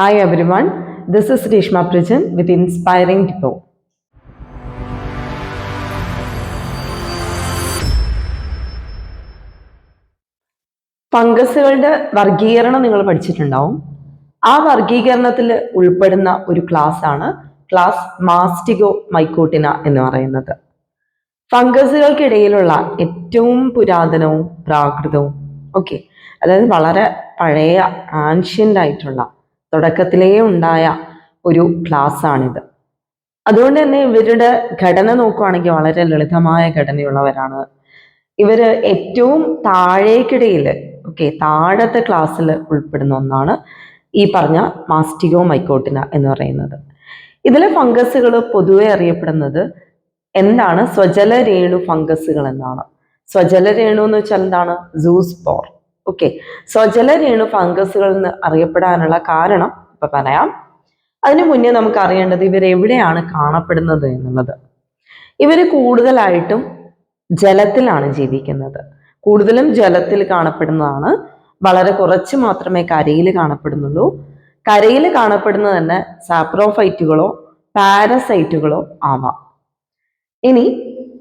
Hi everyone, this is Reeshma Prijan with Inspiring ഡിപ്പോ ഫംഗസുകളുടെ വർഗീകരണം നിങ്ങൾ പഠിച്ചിട്ടുണ്ടാവും. ആ വർഗീകരണത്തിൽ ഉൾപ്പെടുന്ന ഒരു ക്ലാസ് ആണ് ക്ലാസ് മാസ്റ്റിഗോ മൈക്കോട്ടിന എന്ന് പറയുന്നത്. ഫംഗസുകൾക്കിടയിലുള്ള ഏറ്റവും പുരാതനവും പ്രാകൃതവും ഓക്കെ അതായത് വളരെ പഴയ ആൻഷ്യന്റ് ആയിട്ടുള്ള തുടക്കത്തിലേ ഉണ്ടായ ഒരു ക്ലാസ് ആണിത് അതുകൊണ്ട് തന്നെ ഇവരുടെ ഘടന നോക്കുവാണെങ്കിൽ വളരെ ലളിതമായ ഘടനയുള്ളവരാണ്. ഇവർ ഏറ്റവും താഴേക്കിടയിൽ ഓക്കെ താഴത്തെ ക്ലാസ്സിൽ ഉൾപ്പെടുന്ന ഒന്നാണ് ഈ പറഞ്ഞ മാസ്റ്റിഗോ മൈക്കോട്ടിന എന്ന് പറയുന്നത്. ഇതിലെ ഫംഗസുകൾ പൊതുവെ അറിയപ്പെടുന്നത് എന്താണ്? സ്വജല രേണു ഫംഗസുകൾ എന്നാണ്. സ്വജല രേണു എന്ന് വെച്ചാൽ എന്താണ്? സൂസ്പോർ ഓക്കെ സോ രേണു ഫംഗസുകൾ എന്ന് അറിയപ്പെടാനുള്ള കാരണം ഇപ്പൊ പറയാം. അതിനു മുന്നേ നമുക്ക് അറിയേണ്ടത് ഇവർ എവിടെയാണ് കാണപ്പെടുന്നത് എന്നുള്ളത്. ഇവർ കൂടുതലായിട്ടും ജലത്തിലാണ് ജീവിക്കുന്നത്. കൂടുതലും ജലത്തിൽ കാണപ്പെടുന്നതാണ്. വളരെ കുറച്ച് മാത്രമേ കരയിൽ കാണപ്പെടുന്നുള്ളൂ. കരയിൽ കാണപ്പെടുന്നത് തന്നെ സാപ്രോഫൈറ്റുകളോ പാരസൈറ്റുകളോ ആവാം. ഇനി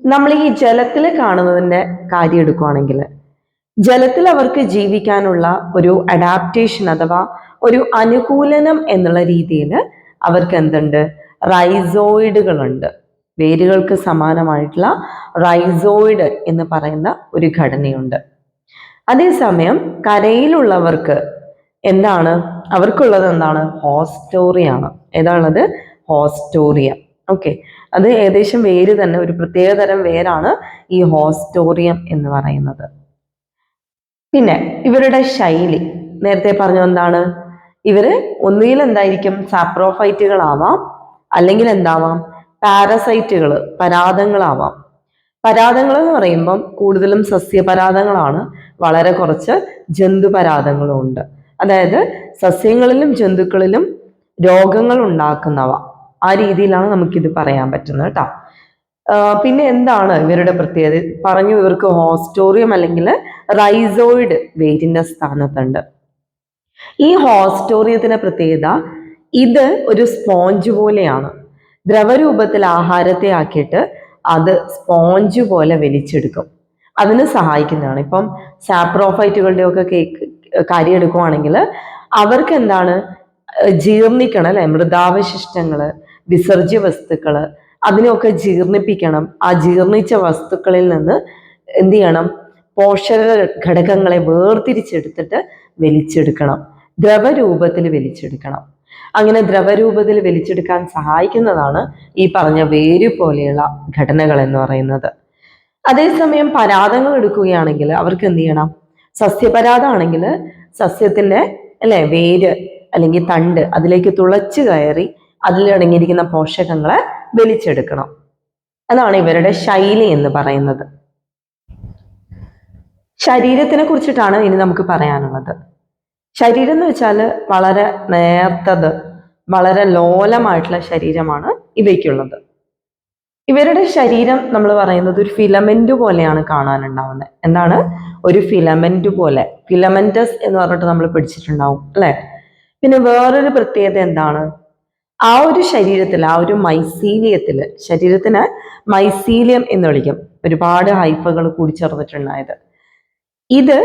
നമ്മൾ ഈ ജലത്തിൽ കാണുന്നതിന്റെ കാര്യം എടുക്കുകയാണെങ്കിൽ ജലത്തിൽ അവർക്ക് ജീവിക്കാനുള്ള ഒരു അഡാപ്റ്റേഷൻ അഥവാ ഒരു അനുകൂലനം എന്നുള്ള രീതിയിൽ അവർക്ക് എന്തുണ്ട്? റൈസോയിഡുകളുണ്ട് വേരുകൾക്ക് സമാനമായിട്ടുള്ള റൈസോയിഡ് എന്ന് പറയുന്ന ഒരു ഘടനയുണ്ട്. അതേസമയം കരയിലുള്ളവർക്ക് എന്താണ്? അവർക്കുള്ളത് എന്താണ്? ഹോസ്റ്റോറിയാണ് ഏതാണത്? ഹോസ്റ്റോറിയ ഓക്കെ അത് ഏകദേശം വേര് തന്നെ ഒരു പ്രത്യേകതരം വേരാണ് ഈ ഹോസ്റ്റോറിയം എന്ന് പറയുന്നത്. പിന്നെ ഇവരുടെ ശൈലി. നേരത്തെ പറഞ്ഞ എന്താണ്? ഇവർ ഒന്നുകിൽ എന്തായിരിക്കും സാപ്രോഫൈറ്റുകളാവാം അല്ലെങ്കിൽ എന്താവാം? പാരസൈറ്റുകൾ പരാതങ്ങളാവാം. പരാതങ്ങൾ എന്ന് പറയുമ്പം കൂടുതലും സസ്യപരാതങ്ങളാണ്. വളരെ കുറച്ച് ജന്തുപരാതങ്ങളും ഉണ്ട് അതായത് സസ്യങ്ങളിലും ജന്തുക്കളിലും രോഗങ്ങൾ ഉണ്ടാക്കുന്നവ ആ രീതിയിലാണ് നമുക്കിത് പറയാൻ പറ്റുന്നത് കേട്ടോ. പിന്നെ എന്താണ് ഇവരുടെ പ്രത്യേകത? പറഞ്ഞു ഇവർക്ക് ഹോസ്റ്റോറിയം അല്ലെങ്കിൽ റൈസോയിഡ് വേരിന്റെ സ്ഥാനത്തുണ്ട്. ഈ ഹോസ്റ്റോറിയത്തിന്റെ പ്രത്യേകത ഇത് ഒരു സ്പോഞ്ച് പോലെയാണ്. ദ്രവരൂപത്തിൽ ആഹാരത്തെ ആക്കിയിട്ട് അത് സ്പോഞ്ച് പോലെ വലിച്ചെടുക്കും. അതിന് സഹായിക്കുന്നതാണ്. ഇപ്പം സാപ്രോഫൈറ്റുകളുടെ ഒക്കെ കേക്ക് കാര്യം എടുക്കുവാണെങ്കിൽ അവർക്ക് എന്താണ് ജീർണിക്കണം അല്ലെ? മൃതാവശിഷ്ടങ്ങൾ വിസർജ്യ വസ്തുക്കൾ അതിനെയൊക്കെ ജീർണിപ്പിക്കണം. ആ ജീർണിച്ച വസ്തുക്കളിൽ നിന്ന് എന്ത് ചെയ്യണം? പോഷക ഘടകങ്ങളെ വേർതിരിച്ചെടുത്തിട്ട് വലിച്ചെടുക്കണം. ദ്രവരൂപത്തിൽ വലിച്ചെടുക്കണം. അങ്ങനെ ദ്രവരൂപത്തിൽ വലിച്ചെടുക്കാൻ സഹായിക്കുന്നതാണ് ഈ പറഞ്ഞ വേര് പോലെയുള്ള ഘടനകൾ എന്ന് പറയുന്നത്. അതേസമയം പരാതങ്ങൾ എടുക്കുകയാണെങ്കിൽ അവർക്ക് എന്ത് ചെയ്യണം? സസ്യപരാതാണെങ്കിൽ സസ്യത്തിന്റെ അല്ലെ വേര് അല്ലെങ്കിൽ തണ്ട് അതിലേക്ക് തുളച്ചു കയറി അതിലടങ്ങിയിരിക്കുന്ന പോഷകങ്ങളെ വലിച്ചെടുക്കണം. അതാണ് ഇവരുടെ ശൈലി എന്ന് പറയുന്നത്. ശരീരത്തിനെ കുറിച്ചിട്ടാണ് ഇനി നമുക്ക് പറയാനുള്ളത്. ശരീരം എന്ന് വെച്ചാൽ വളരെ നേർത്തത് വളരെ ലോലമായിട്ടുള്ള ശരീരമാണ് ഇവയ്ക്കുള്ളത്. ഇവരുടെ ശരീരം നമ്മൾ പറയുന്നത് ഒരു ഫിലമെന്റ് പോലെയാണ് കാണാനുണ്ടാവുന്നത്. എന്താണ്? ഒരു ഫിലമെന്റ് പോലെ. ഫിലമെന്റസ് എന്ന് പറഞ്ഞിട്ട് നമ്മൾ പിടിച്ചിട്ടുണ്ടാവും അല്ലെ? പിന്നെ വേറൊരു പ്രത്യേകത എന്താണ്? ആ ഒരു ശരീരത്തിൽ ആ ഒരു മൈസീലിയത്തിൽ ശരീരത്തിന് മൈസീലിയം എന്ന് വിളിക്കും. ഒരുപാട് ഹൈഫകൾ കൂടി കൂടിച്ചേർന്നിട്ടുണ്ടായത് ഇത്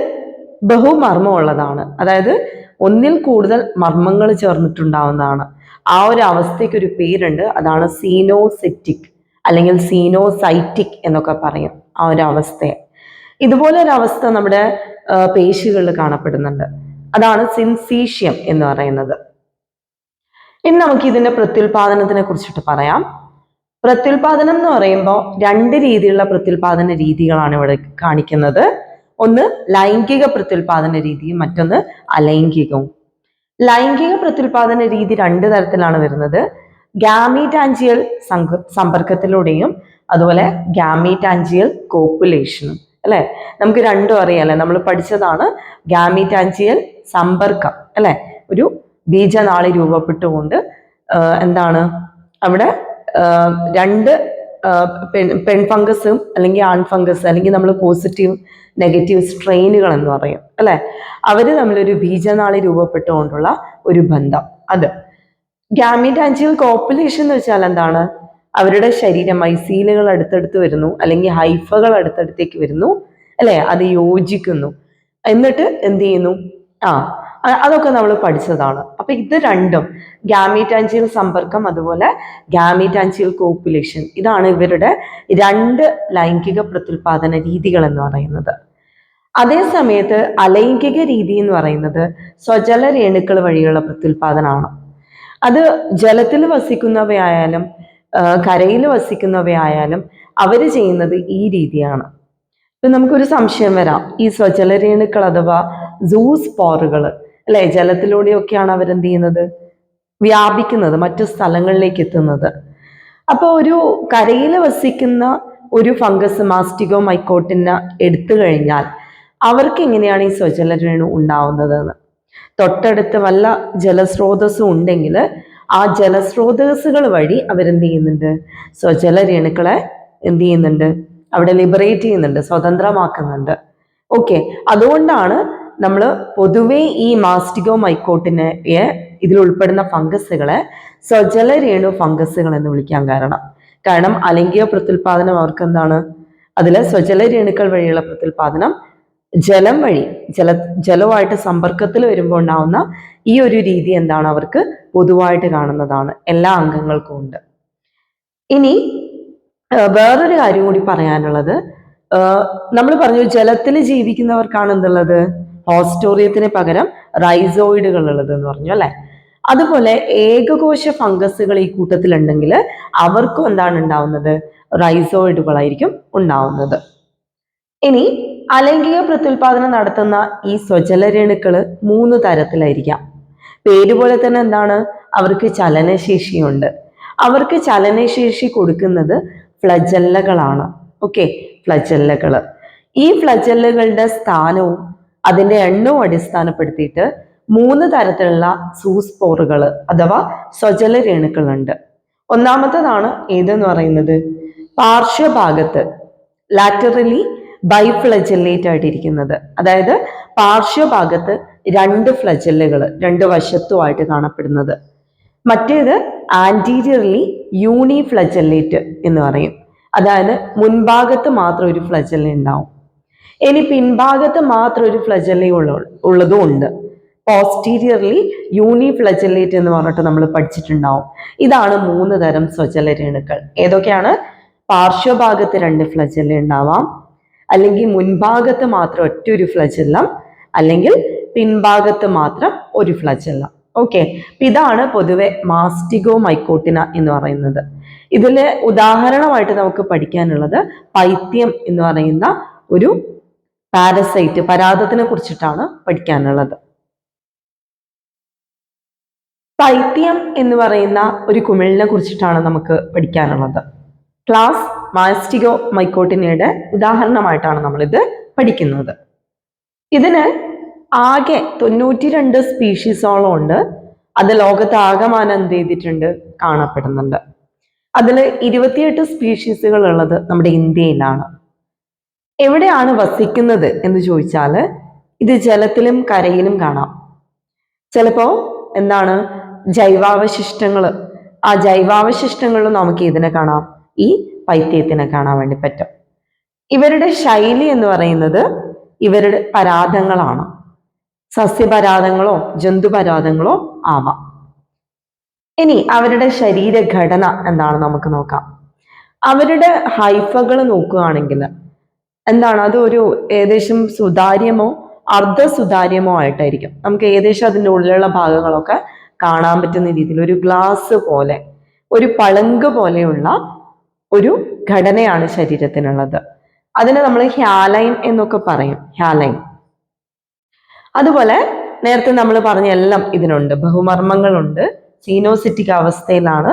ബഹുമർമ്മമുള്ളതാണ്. അതായത് ഒന്നിൽ കൂടുതൽ മർമ്മങ്ങൾ ചേർന്നിട്ടുണ്ടാവുന്നതാണ്. ആ ഒരു അവസ്ഥയ്ക്ക് ഒരു പേരുണ്ട്. അതാണ് സീനോസെറ്റിക് അല്ലെങ്കിൽ സീനോസൈറ്റിക് എന്നൊക്കെ പറയും ആ ഒരു അവസ്ഥയെ. ഇതുപോലെ ഒരു അവസ്ഥ നമ്മുടെ പേശികളിൽ കാണപ്പെടുന്നുണ്ട്. അതാണ് സിൻസീഷ്യം എന്ന് പറയുന്നത്. ഇനി നമുക്ക് ഇതിന്റെ പ്രത്യുൽപാദനത്തിനെ കുറിച്ചിട്ട് പറയാം. പ്രത്യുൽപാദനം എന്ന് പറയുമ്പോൾ രണ്ട് രീതിയിലുള്ള പ്രത്യുൽപാദന രീതികളാണ് ഇവിടെ കാണിക്കുന്നത്. ഒന്ന് ലൈംഗിക പ്രത്യുൽപാദന രീതിയും മറ്റൊന്ന് അലൈംഗികവും. ലൈംഗിക പ്രത്യുൽപാദന രീതി രണ്ട് തരത്തിലാണ് വരുന്നത്. ഗാമീറ്റാഞ്ചിയൽ സമ്പർക്കത്തിലൂടെയും അതുപോലെ ഗാമീറ്റാഞ്ചിയൽ കോപ്പുലേഷനും അല്ലെ? നമുക്ക് രണ്ടും അറിയാം അല്ലെ? നമ്മൾ പഠിച്ചതാണ് ഗാമീറ്റാഞ്ചിയൽ സമ്പർക്കം അല്ലെ? ഒരു ബീജനാളി രൂപപ്പെട്ടുകൊണ്ട് എന്താണ് അവിടെ രണ്ട് പെൺ പെൺ ഫംഗസും അല്ലെങ്കിൽ ആൺ ഫംഗസ് അല്ലെങ്കിൽ നമ്മൾ പോസിറ്റീവ് നെഗറ്റീവ് സ്ട്രെയിനുകൾ എന്ന് പറയും അല്ലെ? അവർ തമ്മിലൊരു ബീജനാളി രൂപപ്പെട്ടുകൊണ്ടുള്ള ഒരു ബന്ധം അത്. ഗ്യാമിറ്റാഞ്ചിയൽ കോപ്പുലേഷൻ എന്ന് വെച്ചാൽ എന്താണ്? അവരുടെ ശരീരം മൈസീലുകൾ അടുത്തടുത്ത് വരുന്നു അല്ലെങ്കിൽ ഹൈഫകൾ അടുത്തടുത്തേക്ക് വരുന്നു അല്ലെ? അത് യോജിക്കുന്നു. എന്നിട്ട് എന്ത് ചെയ്യുന്നു? ആ അതൊക്കെ നമ്മൾ പഠിച്ചതാണ്. അപ്പൊ ഇത് രണ്ടും ഗ്യാമീറ്റാഞ്ചിയൽ സമ്പർക്കം അതുപോലെ ഗ്യാമീറ്റാഞ്ചിയൽ കോപ്പുലേഷൻ ഇതാണ് ഇവരുടെ രണ്ട് ലൈംഗിക പ്രത്യുൽപാദന രീതികൾ എന്ന് പറയുന്നത്. അതേ സമയത്ത് അലൈംഗിക രീതി എന്ന് പറയുന്നത് സ്വജല രേണുക്കൾ വഴിയുള്ള പ്രത്യുൽപാദനമാണ്. അത് ജലത്തിൽ വസിക്കുന്നവയായാലും കരയിൽ വസിക്കുന്നവയായാലും അവർ ചെയ്യുന്നത് ഈ രീതിയാണ്. ഇപ്പൊ നമുക്കൊരു സംശയം വരാം. ഈ സ്വജല രേണുക്കൾ അഥവാ സൂസ്പോറുകൾ അല്ലെ? ജലത്തിലൂടെയൊക്കെയാണ് അവരെന്ത് ചെയ്യുന്നത്? വ്യാപിക്കുന്നത് മറ്റു സ്ഥലങ്ങളിലേക്ക് എത്തുന്നത് അപ്പോൾ ഒരു കരയിൽ വസിക്കുന്ന ഒരു ഫംഗസ് മാസ്റ്റിഗോ മൈക്കോട്ടിന് എടുത്തു കഴിഞ്ഞാൽ അവർക്ക് എങ്ങനെയാണ് ഈ സ്വജല രേണു ഉണ്ടാവുന്നതെന്ന്? തൊട്ടടുത്ത് വല്ല ജലസ്രോതസ്സും ഉണ്ടെങ്കിൽ ആ ജലസ്രോതസ്സുകൾ വഴി അവരെന്ത് ചെയ്യുന്നുണ്ട്? സ്വജല രേണുക്കളെ എന്ത് ചെയ്യുന്നുണ്ട്? അവിടെ ലിബറേറ്റ് ചെയ്യുന്നുണ്ട് സ്വതന്ത്രമാക്കുന്നുണ്ട്. ഓക്കെ. അതുകൊണ്ടാണ് നമ്മൾ പൊതുവേ ഈ മാസ്റ്റിഗോ മൈക്കോട്ടിനെ ഇതിൽ ഉൾപ്പെടുന്ന ഫംഗസുകളെ സ്വജല രേണു ഫംഗസുകൾ എന്ന് വിളിക്കാൻ കാരണം. കാരണം അലൈംഗിക പ്രത്യുൽപാദനം അവർക്ക് എന്താണ്? അതിലെ സ്വജല രേണുക്കൾ വഴിയുള്ള പ്രത്യുൽപാദനം ജലം വഴി ജല ജലവുമായിട്ട് സമ്പർക്കത്തിൽ വരുമ്പോൾ ഉണ്ടാവുന്ന ഈ ഒരു രീതി എന്താണ് അവർക്ക് പൊതുവായിട്ട് കാണുന്നതാണ്. എല്ലാ അംഗങ്ങൾക്കും ഉണ്ട്. ഇനി വേറൊരു കാര്യം കൂടി പറയാനുള്ളത്. നമ്മൾ പറഞ്ഞു ജലത്തിൽ ജീവിക്കുന്നവർക്കാണ് എന്തുള്ളത്? ഓസ്റ്റോറിയത്തിന് പകരം റൈസോയിഡുകൾ ഉള്ളത് എന്ന് പറഞ്ഞു അല്ലെ? അതുപോലെ ഏകകോശ ഫംഗസുകൾ ഈ കൂട്ടത്തിലുണ്ടെങ്കിൽ അവർക്കും എന്താണ് ഉണ്ടാവുന്നത്? റൈസോയിഡുകളായിരിക്കും ഉണ്ടാവുന്നത്. ഇനി അലൈംഗിക പ്രത്യുൽപാദനം നടത്തുന്ന ഈ സ്വജലരേണുക്കൾ മൂന്ന് തരത്തിലായിരിക്കാം. പേരുപോലെ തന്നെ എന്താണ്? അവർക്ക് ചലനശേഷിയുണ്ട്. അവർക്ക് ചലനശേഷി കൊടുക്കുന്നത് ഫ്ലജല്ലകളാണ്. ഓക്കെ ഫ്ലജല്ലകൾ ഈ ഫ്ലജല്ലകളുടെ സ്ഥാനവും അതിന്റെ എണ്ണവും അടിസ്ഥാനപ്പെടുത്തിയിട്ട് മൂന്ന് തരത്തിലുള്ള സൂസ്പോറുകൾ അഥവാ സ്വജല രേണുക്കളുണ്ട്. ഒന്നാമത്തതാണ് ഏതെന്ന് പറയുന്നത്? പാർശ്വഭാഗത്ത് ലാറ്ററലി ബൈഫ്ലജല്ലേറ്റ് ആയിട്ടിരിക്കുന്നത്. അതായത് പാർശ്വഭാഗത്ത് രണ്ട് ഫ്ലജല്ലുകൾ രണ്ട് വശത്തുമായിട്ട് കാണപ്പെടുന്നത്. മറ്റേത് ആന്റീരിയർലി യൂണി ഫ്ലജല്ലേറ്റ് എന്ന് പറയും. അതായത് മുൻഭാഗത്ത് മാത്രം ഒരു ഫ്ലജല്ല ഉണ്ടാവും ഇനി പിൻഭാഗത്ത് മാത്രം ഒരു ഫ്ലജല്ലി ഉള്ള ഉള്ളതും ഉണ്ട്. പോസ്റ്റീരിയർലി യൂണി ഫ്ലജല്ലേറ്റ് എന്ന് പറഞ്ഞിട്ട് നമ്മൾ പഠിച്ചിട്ടുണ്ടാവും. ഇതാണ് മൂന്ന് തരം സ്വജല രേണുക്കൾ ഏതൊക്കെയാണ്? പാർശ്വഭാഗത്ത് രണ്ട് ഫ്ലജല്ല ഉണ്ടാവാം. അല്ലെങ്കിൽ മുൻഭാഗത്ത് മാത്രം ഒറ്റ ഒരു ഫ്ലജെല്ലാം. അല്ലെങ്കിൽ പിൻഭാഗത്ത് മാത്രം ഒരു ഫ്ലജെല്ലാം. ഓക്കെ ഇതാണ് പൊതുവെ മാസ്റ്റിഗോ മൈക്കോട്ടിന എന്ന് പറയുന്നത്. ഇതിൽ ഉദാഹരണമായിട്ട് നമുക്ക് പഠിക്കാനുള്ളത് പൈത്യം എന്ന് പറയുന്ന ഒരു പാരസൈറ്റ് പരാതത്തിനെ കുറിച്ചിട്ടാണ് പഠിക്കാനുള്ളത്. പൈത്യം എന്ന് പറയുന്ന ഒരു കുമിളിനെ കുറിച്ചിട്ടാണ് നമുക്ക് പഠിക്കാനുള്ളത്. ക്ലാസ് മാസ്റ്റിഗോ മൈക്കോട്ടിനയുടെ ഉദാഹരണമായിട്ടാണ് നമ്മളിത് പഠിക്കുന്നത്. ഇതിന് ആകെ തൊണ്ണൂറ്റി രണ്ട് സ്പീഷീസോളം ഉണ്ട്. അത് ലോകത്ത് ആകമാനം എന്ത് ചെയ്തിട്ടുണ്ട്? കാണപ്പെടുന്നുണ്ട്. അതിൽ ഇരുപത്തിയെട്ട് സ്പീഷീസുകൾ ഉള്ളത് നമ്മുടെ ഇന്ത്യയിലാണ്. എവിടെയാണ് വസിക്കുന്നത് എന്ന് ചോദിച്ചാൽ ഇത് ജലത്തിലും കരയിലും കാണാം. ചിലപ്പോൾ എന്താണ് ജൈവാവശിഷ്ടങ്ങൾ ആ ജൈവാവശിഷ്ടങ്ങളിലും നമുക്ക് ഇതിനെ കാണാം. ഈ പൈത്യത്തിനെ കാണാൻ വേണ്ടി പറ്റും. ഇവരുടെ ശൈലി എന്ന് പറയുന്നത് ഇവരുടെ പരാതങ്ങളാണ് സസ്യപരാതങ്ങളോ ജന്തുപരാതങ്ങളോ ആവാം. ഇനി അവരുടെ ശരീരഘടന എന്താണ് നമുക്ക് നോക്കാം. അവരുടെ ഹൈഫകൾ നോക്കുകയാണെങ്കിൽ എന്താണ്? അത് ഒരു ഏകദേശം സുതാര്യമോ അർദ്ധ സുതാര്യമോ ആയിട്ടായിരിക്കും. നമുക്ക് ഏകദേശം അതിന്റെ ഉള്ളിലുള്ള ഭാഗങ്ങളൊക്കെ കാണാൻ പറ്റുന്ന രീതിയിൽ. ഒരു ഗ്ലാസ് പോലെ ഒരു പളങ്ക് പോലെയുള്ള ഒരു ഘടനയാണ് ശരീരത്തിനുള്ളത്. അതിനെ നമ്മൾ ഹ്യാലൈൻ എന്നൊക്കെ പറയും. ഹ്യാലൈൻ അതുപോലെ നേരത്തെ നമ്മൾ പറഞ്ഞ എല്ലാം ഇതിനുണ്ട്. ബഹുമർമ്മങ്ങളുണ്ട്. സീനോസിറ്റിക് അവസ്ഥയിലാണ്.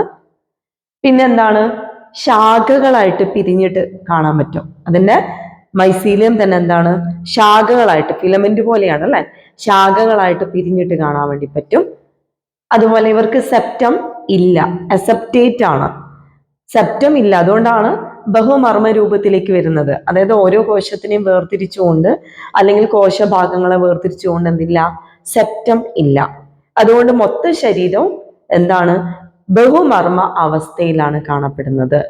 പിന്നെന്താണ്? ശാഖകളായിട്ട് പിരിഞ്ഞിട്ട് കാണാൻ പറ്റും. അതിന്റെ മൈസീലിയം തന്നെ എന്താണ്? ശാഖകളായിട്ട് ഫിലമെന്റ് പോലെയാണ് അല്ലെ? ശാഖകളായിട്ട് പിരിഞ്ഞിട്ട് കാണാൻ വേണ്ടി പറ്റും. അതുപോലെ ഇവർക്ക് സെപ്റ്റം ഇല്ല. അസെപ്റ്റേറ്റ് ആണ്. സെപ്റ്റം ഇല്ല. അതുകൊണ്ടാണ് ബഹുമർമ്മ രൂപത്തിലേക്ക് വരുന്നത്. അതായത് ഓരോ കോശത്തിനെയും വേർതിരിച്ചുകൊണ്ട് അല്ലെങ്കിൽ കോശഭാഗങ്ങളെ വേർതിരിച്ചുകൊണ്ട് എന്തില്ല? സെപ്റ്റം ഇല്ല. അതുകൊണ്ട് മൊത്ത ശരീരവും എന്താണ്? ബഹുമർമ്മ അവസ്ഥയിലാണ് കാണപ്പെടുന്നത്.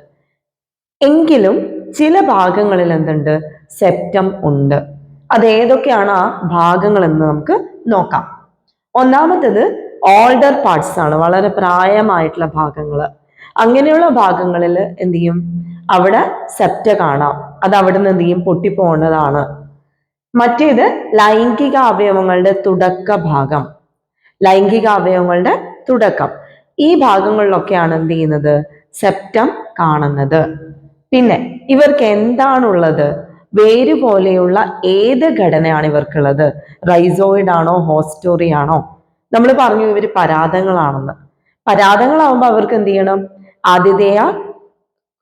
എങ്കിലും ചില ഭാഗങ്ങളിൽ എന്തുണ്ട്? സെപ്റ്റം ഉണ്ട്. അത് ഏതൊക്കെയാണ് ആ ഭാഗങ്ങൾ എന്ന് നമുക്ക് നോക്കാം. ഒന്നാമത്തത് ഓൾഡർ പാർട്സ് ആണ്. വളരെ പ്രായമായിട്ടുള്ള ഭാഗങ്ങൾ അങ്ങനെയുള്ള ഭാഗങ്ങളിൽ എന്ത് ചെയ്യും? അവിടെ സെപ്റ്റ കാണാം. അത് അവിടെ നിന്ന് എന്ത് ചെയ്യും? പൊട്ടിപ്പോണതാണ് മറ്റേത് ലൈംഗിക അവയവങ്ങളുടെ തുടക്ക ഭാഗം. ലൈംഗിക അവയവങ്ങളുടെ തുടക്കം. ഈ ഭാഗങ്ങളിലൊക്കെയാണ് എന്ത് ചെയ്യുന്നത്? സെപ്റ്റം കാണുന്നത്. പിന്നെ ഇവർക്ക് എന്താണുള്ളത്? വേര് പോലെയുള്ള ഏത് ഘടനയാണ് ഇവർക്കുള്ളത്? റൈസോയിഡ് ആണോ ഹോസ്റ്റോറി ആണോ? നമ്മൾ പറഞ്ഞു ഇവർ പരാതങ്ങളാണെന്ന് പരാതങ്ങളാവുമ്പോൾ അവർക്ക് എന്ത് ചെയ്യണം? ആതിഥേയ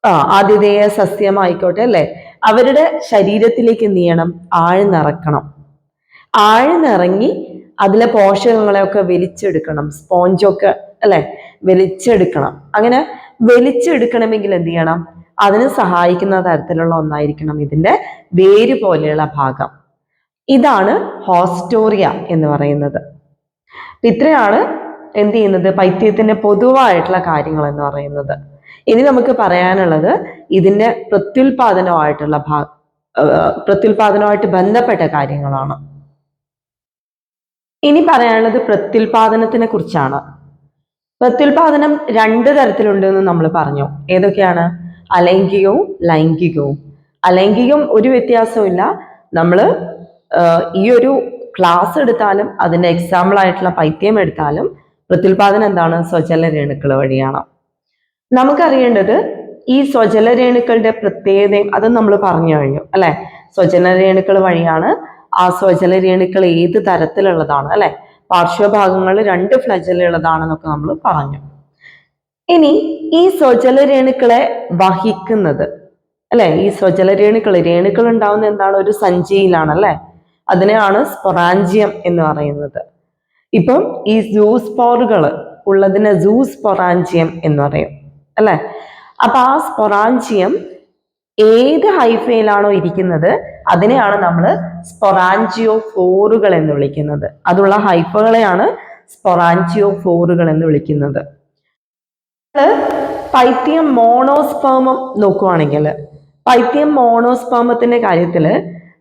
ആ ആതിഥേയ സസ്യമായിക്കോട്ടെ അല്ലെ? അവരുടെ ശരീരത്തിലേക്ക് എന്ത് ചെയ്യണം? ആഴ്ന്നിറക്കണം. ആഴ്ന്നിറങ്ങി അതിലെ പോഷകങ്ങളെയൊക്കെ വലിച്ചെടുക്കണം. സ്പോഞ്ചൊക്കെ അല്ലെ? വലിച്ചെടുക്കണം. അങ്ങനെ വലിച്ചെടുക്കണമെങ്കിൽ എന്ത് ചെയ്യണം? അതിന് സഹായിക്കുന്ന തരത്തിലുള്ള ഒന്നായിരിക്കണം ഇതിന്റെ വേര് പോലെയുള്ള ഭാഗം. ഇതാണ് ഹോസ്റ്റോറിയ എന്ന് പറയുന്നത്. ഇത്രയാണ് എന്ത് ചെയ്യുന്നത്? പൈത്യത്തിന്റെ പൊതുവായിട്ടുള്ള കാര്യങ്ങൾ എന്ന് പറയുന്നത്. ഇനി നമുക്ക് പറയാനുള്ളത് ഇതിന്റെ പ്രത്യുൽപാദനമായിട്ടുള്ള ഭാ പ്രത്യുൽപാദനമായിട്ട് ബന്ധപ്പെട്ട കാര്യങ്ങളാണ്. ഇനി പറയാനുള്ളത് പ്രത്യുൽപാദനത്തിനെ കുറിച്ചാണ്. പ്രത്യുൽപാദനം രണ്ട് തരത്തിലുണ്ട് എന്ന് നമ്മൾ പറഞ്ഞു. ഏതൊക്കെയാണ്? അലൈംഗികവും ലൈംഗികവും. അലൈംഗികം ഒരു വ്യത്യാസവും നമ്മൾ ഈ ഒരു ക്ലാസ് എടുത്താലും അതിന്റെ എക്സാമ്പിൾ ആയിട്ടുള്ള പൈത്യം എടുത്താലും പ്രത്യുൽപാദനം എന്താണ്? സ്വജല രേണുക്കൾ വഴിയാണ്. നമുക്കറിയേണ്ടത് ഈ സ്വജല രേണുക്കളുടെ പ്രത്യേകതയും അത് നമ്മൾ പറഞ്ഞു കഴിഞ്ഞു അല്ലെ? സ്വജല രേണുക്കൾ വഴിയാണ് ആ സ്വജല രേണുക്കൾ ഏത് തരത്തിലുള്ളതാണ് അല്ലെ? പാർശ്വഭാഗങ്ങൾ രണ്ട് ഫ്ലജലുള്ളതാണെന്നൊക്കെ നമ്മൾ പറഞ്ഞു. ഇനി ഈ സ്വജല രേണുക്കളെ വഹിക്കുന്നത്. അല്ലെ? ഈ സ്വജല രേണുക്കൾ രേണുക്കൾ ഉണ്ടാവുന്ന എന്താണ്? ഒരു സഞ്ചിയിലാണ് അല്ലെ അതിനെയാണ് സ്പൊറാഞ്ചിയം എന്ന് പറയുന്നത്. ഇപ്പം ഈ സൂസ്പോറുകൾ ഉള്ളതിനെ സൂസ്പൊറാഞ്ചിയം എന്ന് പറയും. അല്ലെ? അപ്പൊ ആ സ്പൊറാഞ്ചിയം ഏത് ഹൈഫയിലാണോ ഇരിക്കുന്നത് അതിനെയാണ് നമ്മൾ സ്പൊറാഞ്ചിയോ ഫോറുകൾ എന്ന് വിളിക്കുന്നത്. അതുള്ള ഹൈഫകളെയാണ് സ്പൊറാഞ്ചിയോ ഫോറുകൾ എന്ന് വിളിക്കുന്നത്. പൈത്യം മോണോസ്പേമം നോക്കുവാണെങ്കിൽ പൈത്യം മോണോസ്പേമത്തിന്റെ കാര്യത്തിൽ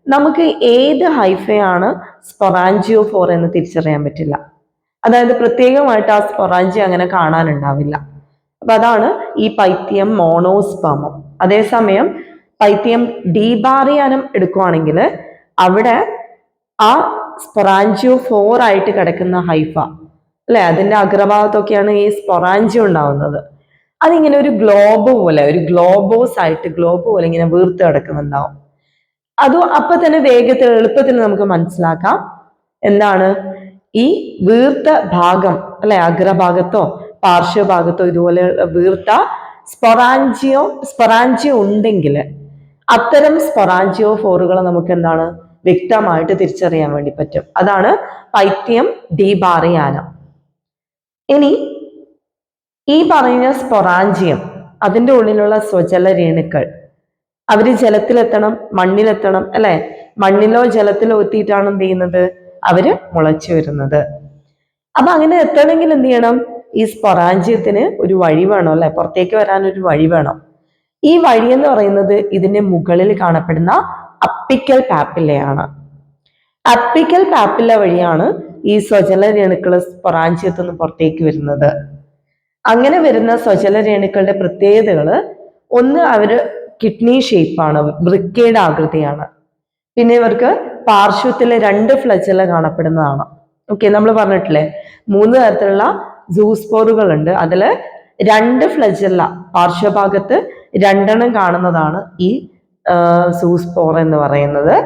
നമുക്ക് ഏത് ഹൈഫയാണ് സ്പൊറാഞ്ചിയോ ഫോർ എന്ന് തിരിച്ചറിയാൻ പറ്റില്ല. അതായത് പ്രത്യേകമായിട്ട് ആ സ്പൊറാഞ്ചി അങ്ങനെ കാണാനുണ്ടാവില്ല. അപ്പൊ അതാണ് ഈ പൈത്യം മോണോസ്പേമം. അതേസമയം പൈത്യം ഡീബാറിയാനം എടുക്കുവാണെങ്കിൽ അവിടെ ആ സ്പൊറാഞ്ചിയോ ഫോർ ആയിട്ട് കിടക്കുന്ന ഹൈഫ അല്ലെ? അതിന്റെ അഗ്രഭാഗത്തൊക്കെയാണ് ഈ സ്പൊറാഞ്ചി ഉണ്ടാവുന്നത്. അതിങ്ങനെ ഒരു ഗ്ലോബ് പോലെ ഒരു ഗ്ലോബോസ് ആയിട്ട് ഗ്ലോബ് പോലെ ഇങ്ങനെ വീർത്ത് കിടക്കുന്നുണ്ടാവും. അത് അപ്പൊ തന്നെ വേഗത്തിൽ എളുപ്പത്തിൽ നമുക്ക് മനസ്സിലാക്കാം. എന്താണ്? ഈ വീർത്ത ഭാഗം അല്ലെ? അഗ്രഭാഗത്തോ പാർശ്വഭാഗത്തോ ഇതുപോലെ വീർത്ത സ്പൊറാഞ്ചിയോ സ്പൊറാഞ്ചിയോ ഉണ്ടെങ്കിൽ അത്തരം സ്പൊറാഞ്ചിയോ ഫോറുകളെ നമുക്ക് എന്താണ് വ്യക്തമായിട്ട് തിരിച്ചറിയാൻ വേണ്ടി പറ്റും. അതാണ് പൈത്യം ഡീബാറിയാനം. ഇനി ഈ പറഞ്ഞ സ്പൊറാഞ്ചിയം അതിന്റെ ഉള്ളിലുള്ള സ്വജല രേണുക്കൾ അവർ ജലത്തിലെത്തണം മണ്ണിലെത്തണം അല്ലെ? മണ്ണിലോ ജലത്തിലോ എത്തിയിട്ടാണ് എന്ത് ചെയ്യുന്നത്? അവർ മുളച്ചു വരുന്നത്. അപ്പൊ അങ്ങനെ എത്തണമെങ്കിൽ എന്ത് ചെയ്യണം? ഈ സ്പൊറാഞ്ചിയത്തിന് ഒരു വഴി വേണം അല്ലെ? പുറത്തേക്ക് വരാൻ ഒരു വഴി വേണം. ഈ വഴി എന്ന് പറയുന്നത് ഇതിന്റെ മുകളിൽ കാണപ്പെടുന്ന അപ്പിക്കൽ പാപ്പില്ലയാണ്. അപ്പിക്കൽ പാപ്പില്ല വഴിയാണ് ഈ സ്വജല രേണുക്കൾ സ്പൊറാഞ്ചിയത്തു നിന്ന് പുറത്തേക്ക് വരുന്നത്. അങ്ങനെ വരുന്ന സ്വജല രേണുക്കളുടെ പ്രത്യേകതകൾ ഒന്ന് അവർ കിഡ്നി ഷേപ്പാണ് വൃക്കയുടെ ആകൃതിയാണ്. പിന്നെ ഇവർക്ക് പാർശ്വത്തിലെ രണ്ട് ഫ്ലജല കാണപ്പെടുന്നതാണ്. ഓക്കെ നമ്മൾ പറഞ്ഞിട്ടില്ലേ? മൂന്ന് തരത്തിലുള്ള സൂസ്പോറുകൾ ഉണ്ട് അതിൽ രണ്ട് ഫ്ലജല്ല പാർശ്വഭാഗത്ത് രണ്ടെണ്ണം കാണുന്നതാണ് ഈ സൂസ്പോർ എന്ന് പറയുന്നത്.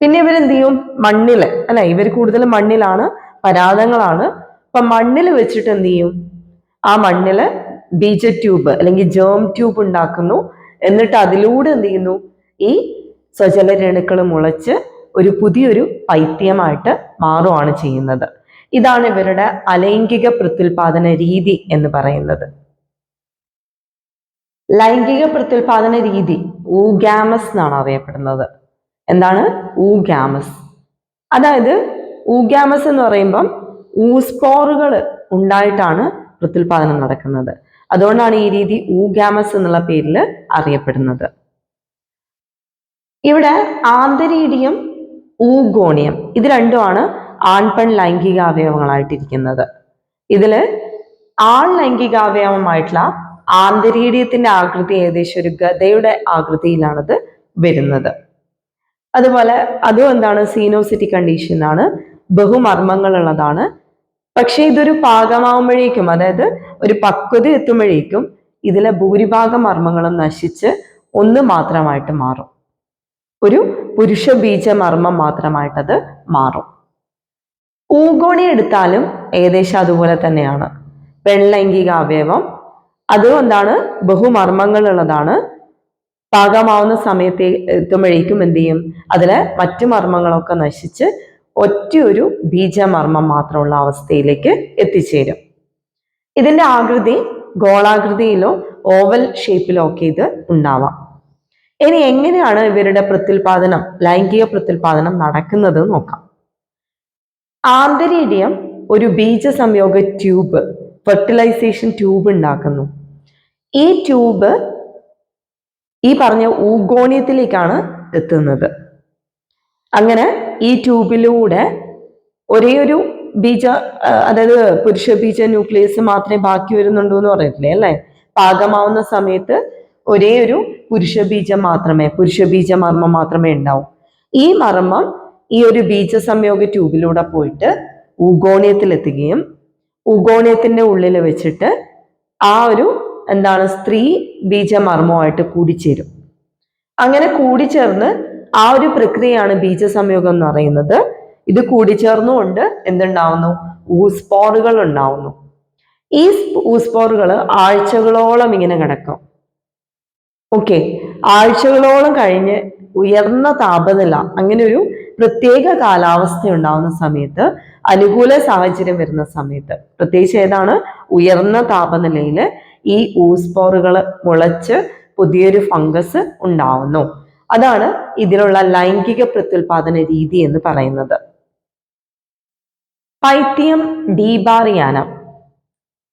പിന്നെ ഇവരെന്ത് ചെയ്യും? മണ്ണിൽ. അല്ലെ? ഇവർ കൂടുതൽ മണ്ണിലാണ് പരാതങ്ങളാണ് അപ്പൊ മണ്ണിൽ വെച്ചിട്ട് എന്ത് ചെയ്യും? ആ മണ്ണിൽ ബീജ ട്യൂബ് അല്ലെങ്കിൽ ജേം ട്യൂബ് ഉണ്ടാക്കുന്നു. എന്നിട്ട് അതിലൂടെ എന്ത് ചെയ്യുന്നു? ഈ സ്വജല രേണുക്കൾ മുളച്ച് ഒരു പുതിയൊരു പൈത്യമായിട്ട് മാറുകയാണ് ചെയ്യുന്നത്. ഇതാണ് ഇവരുടെ അലൈംഗിക പ്രത്യുൽപാദന രീതി എന്ന് പറയുന്നത്. ലൈംഗിക പ്രത്യുൽപാദന രീതി ഊഗാമസ് എന്നാണ് അറിയപ്പെടുന്നത്. എന്താണ്? അതായത് ഊഗാമസ് എന്ന് പറയുമ്പം ഊസ്പോറുകൾ ഉണ്ടായിട്ടാണ് പ്രത്യുൽപാദനം നടക്കുന്നത്. അതുകൊണ്ടാണ് ഈ രീതി ഊഗാമസ് എന്നുള്ള പേരിൽ അറിയപ്പെടുന്നത്. ഇവിടെ ആന്തരീഡിയം ഊഗോണിയം ഇത് രണ്ടുമാണ് ആൺപെൺ ലൈംഗിക അവയവങ്ങളായിട്ടിരിക്കുന്നത് ഇതിൽ ആൺ ലൈംഗികാവയവമായിട്ടുള്ള ആന്തരീഡിയത്തിന്റെ ആകൃതി ഏകദേശം ഒരു ഗതയുടെ ആകൃതിയിലാണത് വരുന്നത്. അതുപോലെ അതും എന്താണ് സീനോസിറ്റി കണ്ടീഷൻ ആണ് ബഹുമർമ്മങ്ങളുള്ളതാണ്. പക്ഷേ ഇതൊരു പാകമാവുമ്പോഴേക്കും അതായത് ഒരു പക്വത എത്തുമ്പോഴേക്കും ഇതിലെ ഭൂരിഭാഗം മർമ്മങ്ങളും നശിച്ച് ഒന്ന് മാത്രമായിട്ട് മാറും. ഒരു പുരുഷ ബീജ മർമ്മം മാത്രമായിട്ടത് മാറും. ഊഗോണി എടുത്താലും ഏകദേശം അതുപോലെ തന്നെയാണ്. പെൺലൈംഗിക അവയവം അതും എന്താണ്? ബഹുമർമ്മങ്ങളുള്ളതാണ്. പാകമാവുന്ന സമയത്തെ എത്തുമ്പോഴേക്കും എന്ത് ചെയ്യും അതിൽ മറ്റു മർമ്മങ്ങളൊക്കെ നശിച്ച് ഒറ്റയൊരു ബീജമർമ്മം മാത്രമുള്ള അവസ്ഥയിലേക്ക് എത്തിച്ചേരും. ഇതിന്റെ ആകൃതി ഗോളാകൃതിയിലോ ഓവൽ ഷേപ്പിലോ ഒക്കെ ഇത് ഉണ്ടാവാം. ഇനി എങ്ങനെയാണ് ഇവരുടെ പ്രത്യുൽപാദനം ലൈംഗിക പ്രത്യുൽപാദനം നടക്കുന്നത് നോക്കാം. ആന്തരീഡിയം ഒരു ബീജ സംയോഗ ട്യൂബ് ഫെർട്ടിലൈസേഷൻ ട്യൂബ് ഉണ്ടാക്കുന്നു. ഈ ട്യൂബ് ഈ പറഞ്ഞ ഊഗോണിയത്തിലേക്കാണ് എത്തുന്നത്. അങ്ങനെ ഈ ട്യൂബിലൂടെ ഒരേ ഒരു ബീജ അതായത് പുരുഷ ബീജ ന്യൂക്ലിയസ് മാത്രമേ ബാക്കി വരുന്നുള്ളൂ എന്ന് പറഞ്ഞിട്ടില്ലേ അല്ലേ? പാകമാവുന്ന സമയത്ത് ഒരേ ഒരു പുരുഷ ബീജം മാത്രമേ പുരുഷ ബീജ മർമ്മം മാത്രമേ ഉണ്ടാവൂ. ഈ മർമ്മം ഈ ഒരു ബീജ സംയോഗ ട്യൂബിലൂടെ പോയിട്ട് ഊഗോണിയത്തിലെത്തുകയും ഊഗോണിയത്തിന്റെ ഉള്ളിൽ വെച്ചിട്ട് ആ ഒരു എന്താണ് സ്ത്രീ ബീജമർമ്മമായിട്ട് കൂടിച്ചേരും. അങ്ങനെ കൂടിച്ചേർന്ന് ആ ഒരു പ്രക്രിയയാണ് ബീജസംയോഗം എന്ന് പറയുന്നത്. ഇത് കൂടിച്ചേർന്നുകൊണ്ട് എന്തുണ്ടാവുന്നു? ഊസ്പോറുകൾ ഉണ്ടാവുന്നു. ഈ ഊസ്പോറുകൾ ആഴ്ചകളോളം ഇങ്ങനെ കിടക്കും. ഓക്കെ. ആഴ്ചകളോളം കഴിഞ്ഞ് ഉയർന്ന താപനില അങ്ങനെ ഒരു പ്രത്യേക കാലാവസ്ഥ ഉണ്ടാവുന്ന സമയത്ത് അനുകൂല സാഹചര്യം വരുന്ന സമയത്ത് പ്രത്യേകിച്ച് ഏതാണ്? ഉയർന്ന താപനിലയിൽ ഈ ഊസ്പോറുകൾ മുളച്ച് പുതിയൊരു ഫംഗസ് ഉണ്ടാവുന്നു. അതാണ് ഇതിലുള്ള ലൈംഗിക പ്രത്യുൽപാദന രീതി എന്ന് പറയുന്നത്. പൈത്യം ഡീബാറിയാനം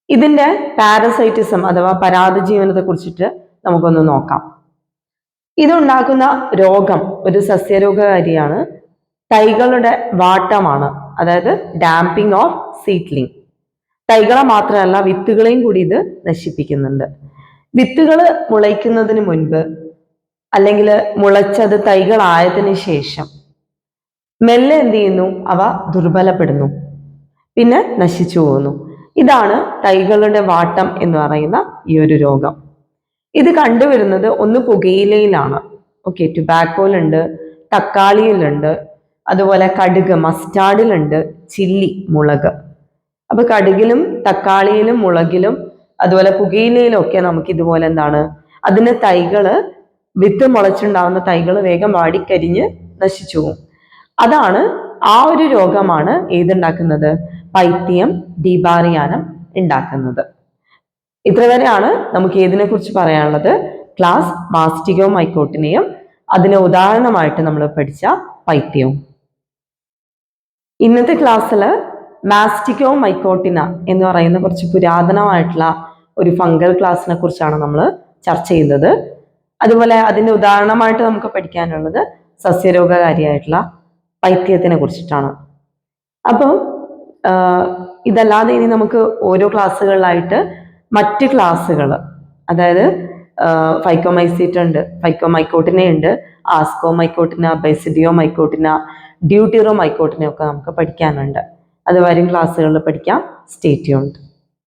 ഇതിന്റെ പാരസൈറ്റിസം അഥവാ പരാതജീവനത്തെ കുറിച്ചിട്ട് നമുക്കൊന്ന് നോക്കാം. ഇതുണ്ടാക്കുന്ന രോഗം ഒരു സസ്യരോഗകാരിയാണ്. തൈകളുടെ വാട്ടമാണ്. അതായത് ഡാമ്പിംഗ് ഓഫ് സീഡ്ലിംഗ്. തൈകളെ മാത്രമല്ല വിത്തുകളെയും കൂടി ഇത് നശിപ്പിക്കുന്നുണ്ട്. വിത്തുകൾ മുളയ്ക്കുന്നതിന് മുൻപ് അല്ലെങ്കിൽ മുളച്ചത് തൈകളായതിനു ശേഷം മെല്ലെ എന്ത് ചെയ്യുന്നു? അവ ദുർബലപ്പെടുന്നു. പിന്നെ നശിച്ചു പോകുന്നു. ഇതാണ് തൈകളുടെ വാട്ടം എന്ന് പറയുന്ന ഈ ഒരു രോഗം. ഇത് കണ്ടുവരുന്നത് ഒന്ന് പുകയിലയിലാണ്. ഓക്കെ ടുബാക്കോയിലുണ്ട് തക്കാളിയിലുണ്ട് അതുപോലെ കടുക് മസ്റ്റാർഡിലുണ്ട് ചില്ലി മുളക്. അപ്പൊ കടുകിലും തക്കാളിയിലും മുളകിലും അതുപോലെ പുകയിലയിലും ഒക്കെ നമുക്ക് ഇതുപോലെ എന്താണ് അതിന് തൈകൾ വിത്ത് മുളച്ചുണ്ടാവുന്ന തൈകൾ വേഗം വാടിക്കരിഞ്ഞ് നശിച്ചു പോകും അതാണ് ആ ഒരു രോഗമാണ് ഏതുണ്ടാക്കുന്നത്? പൈത്യം ഡീബാറിയാനം ഉണ്ടാക്കുന്നത്. ഇത്ര വരെയാണ് നമുക്ക് ഏതിനെ കുറിച്ച് പറയാനുള്ളത്? ക്ലാസ് മാസ്റ്റികവും മൈക്കോട്ടിനെയും. അതിന് ഉദാഹരണമായിട്ട് നമ്മൾ പഠിച്ച പൈത്യവും ഇന്നത്തെ ക്ലാസ്സിൽ മാസ്റ്റിക്കോ മൈക്കോട്ടിന എന്ന് പറയുന്ന കുറച്ച് പുരാതനമായിട്ടുള്ള ഒരു ഫംഗൽ ക്ലാസ്സിനെ കുറിച്ചാണ് നമ്മൾ ചർച്ച ചെയ്യുന്നത്. അതുപോലെ അതിന്റെ ഉദാഹരണമായിട്ട് നമുക്ക് പഠിക്കാനുള്ളത് സസ്യരോഗകാരിയായിട്ടുള്ള പൈത്യത്തിനെ കുറിച്ചിട്ടാണ്. അപ്പം ഇതല്ലാതെ ഇനി നമുക്ക് ഓരോ ക്ലാസ്സുകളിലായിട്ട് മറ്റ് ക്ലാസ്സുകൾ അതായത് ഫൈക്കോമൈസീറ്റ് ഉണ്ട് ഫൈക്കോമൈക്കോട്ടിനെ ഉണ്ട് ആസ്കോ മൈക്കോട്ടിന ബൈസിഡിയോ മൈക്കോട്ടിന ഡ്യൂട്ടിറോ മൈക്കോട്ടിനെ ഒക്കെ നമുക്ക് പഠിക്കാനുണ്ട്. അത് വരും ക്ലാസ്സുകളിൽ പഠിക്കാം. സ്റ്റേറ്റ്യൂണ്ട്